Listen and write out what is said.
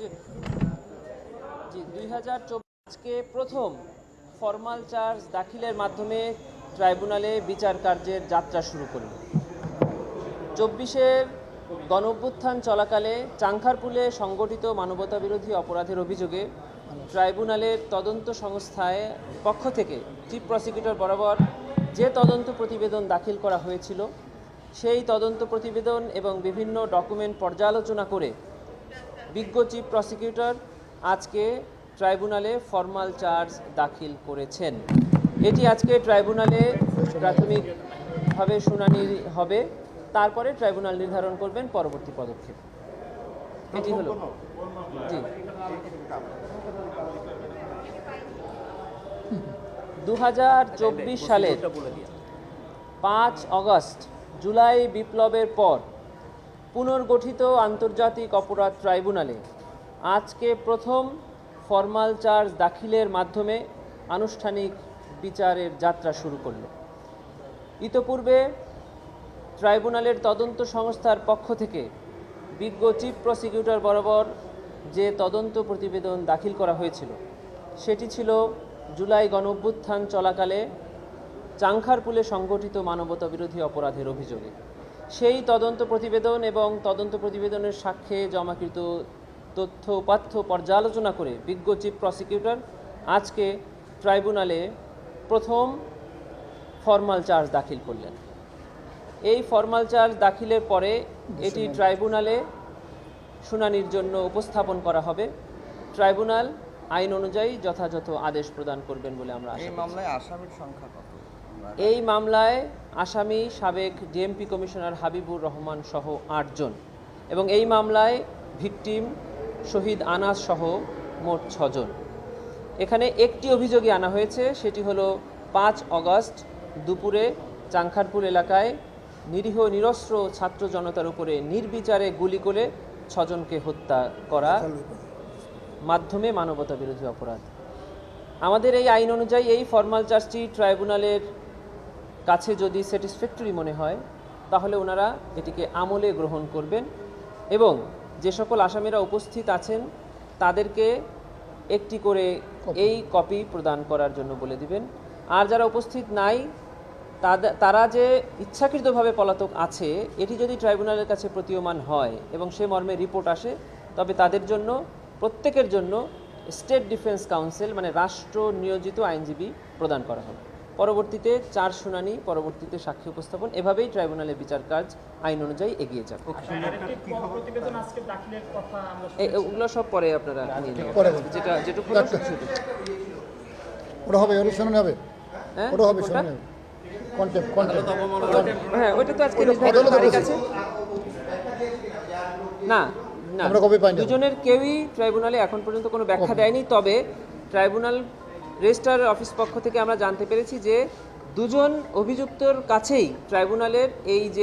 জি। দুই হাজার চব্বিশকে প্রথম ফর্মাল চার্জ দাখিলের মাধ্যমে ট্রাইব্যুনালে বিচার কার্যের যাত্রা শুরু করল। চব্বিশের গণঅভ্যুত্থান চলাকালে চাংখারপুলে সংগঠিত মানবতাবিরোধী অপরাধের অভিযোগে ট্রাইব্যুনালের তদন্ত সংস্থায় পক্ষ থেকে চিফ প্রসিকিউটর বরাবর যে তদন্ত প্রতিবেদন দাখিল করা হয়েছিল, সেই তদন্ত প্রতিবেদন এবং বিভিন্ন ডকুমেন্ট পর্যালোচনা করে বিজ্ঞ চিফ প্রসিকিউটর আজকে ট্রাইব্যুনালে ফর্মাল চার্জ দাখিল করেছেন। এটি আজকে ট্রাইব্যুনালে প্রাথমিকভাবে শুনানি হবে, তারপরে ট্রাইব্যুনাল নির্ধারণ করবেন পরবর্তী পদক্ষেপ। এটি হলো। জি। দু সালের পাঁচ অগস্ট, জুলাই বিপ্লবের পর পুনর্গঠিত আন্তর্জাতিক অপরাধ ট্রাইব্যুনালে আজকে প্রথম ফর্মাল চার্জ দাখিলের মাধ্যমে আনুষ্ঠানিক বিচারের যাত্রা শুরু করল। ইতপূর্বে ট্রাইব্যুনালের তদন্ত সংস্থার পক্ষ থেকে বিজ্ঞ চিফ প্রসিকিউটর বরাবর যে তদন্ত প্রতিবেদন দাখিল করা হয়েছিল, সেটি ছিল জুলাই গণঅভ্যুত্থান চলাকালে চাংখারপুলে সংগঠিত মানবতা বিরোধী অপরাধের অভিযোগে। সেই তদন্ত প্রতিবেদন এবং তদন্ত প্রতিবেদনের সাক্ষ্যে জমাকৃত তথ্য উপাত্য পর্যালোচনা করে বিজ্ঞ চিফ প্রসিকিউটর আজকে ট্রাইব্যুনালে প্রথম ফর্মাল চার্জ দাখিল করলেন। এই ফর্মাল চার্জ দাখিলের পরে এটি ট্রাইব্যুনালে শুনানির জন্য উপস্থাপন করা হবে। ট্রাইব্যুনাল আইন অনুযায়ী যথাযথ আদেশ প্রদান করবেন বলে আমরা এই মামলায় আসামির সংখ্যা কত? এই মামলায় আসামি সাবেক ডিএমপি কমিশনার হাবিবুর রহমান সহ আটজন এবং এই মামলায় ভিকটিম শহীদ আনাস সহ মোট ছজন। এখানে একটি অভিযোগই আনা হয়েছে, সেটি হলো পাঁচ অগস্ট দুপুরে চাংখারপুর এলাকায় নিরীহ নিরস্ত্র ছাত্র জনতার উপরে নির্বিচারে গুলি করে ছজনকে হত্যা করা মাধ্যমে মানবতা বিরোধী অপরাধ। আমাদের এই আইন অনুযায়ী এই ফর্মাল চার্জটি ট্রাইব্যুনালের কাছে যদি স্যাটিসফ্যাক্টরি মনে হয় তাহলে ওনারা এটিকে আমলে গ্রহণ করবেন এবং যে সকল আসামিরা উপস্থিত আছেন তাদেরকে একটি করে এই কপি প্রদান করার জন্য বলে দিবেন। আর যারা উপস্থিত নাই তারা যে ইচ্ছাকৃতভাবে পলাতক আছে এটি যদি ট্রাইব্যুনালের কাছে প্রতীয়মান হয় এবং সে মর্মে রিপোর্ট আসে তবে তাদের জন্য প্রত্যেকের জন্য স্টেট ডিফেন্স কাউন্সিল মানে রাষ্ট্র নিয়োজিত আইনজীবী প্রদান করা হবে। পরবর্তীতে চার শুনানি পরবর্তীতে সাক্ষী উপস্থাপন। এভাবেই ট্রাইব্যুনালের বিচার কাজ আইন অনুযায়ী এগিয়ে যাবে। আরেকটি প্রতিবেদন আজকে দাখিলের কথা আমরা এ- ওগুলো সব পরে আপনারা পরে। যেটা যেটুকু ওটা হবে ওটা হবে? হ্যাঁ? ওটা হবে শুনে হ্যাঁ তো আজকে তারিখ আছে না না। আমরা কবে দুজনের কেউই ট্রাইব্যুনালে এখন পর্যন্ত কোনো ব্যাখ্যা দেয়নি তবে ট্রাইব্যুনাল রেজিস্ট্রার অফিস পক্ষ থেকে আমরা জানতে পেরেছি যে দুজন অভিযুক্তর কাছেই ট্রাইব্যুনালের এই যে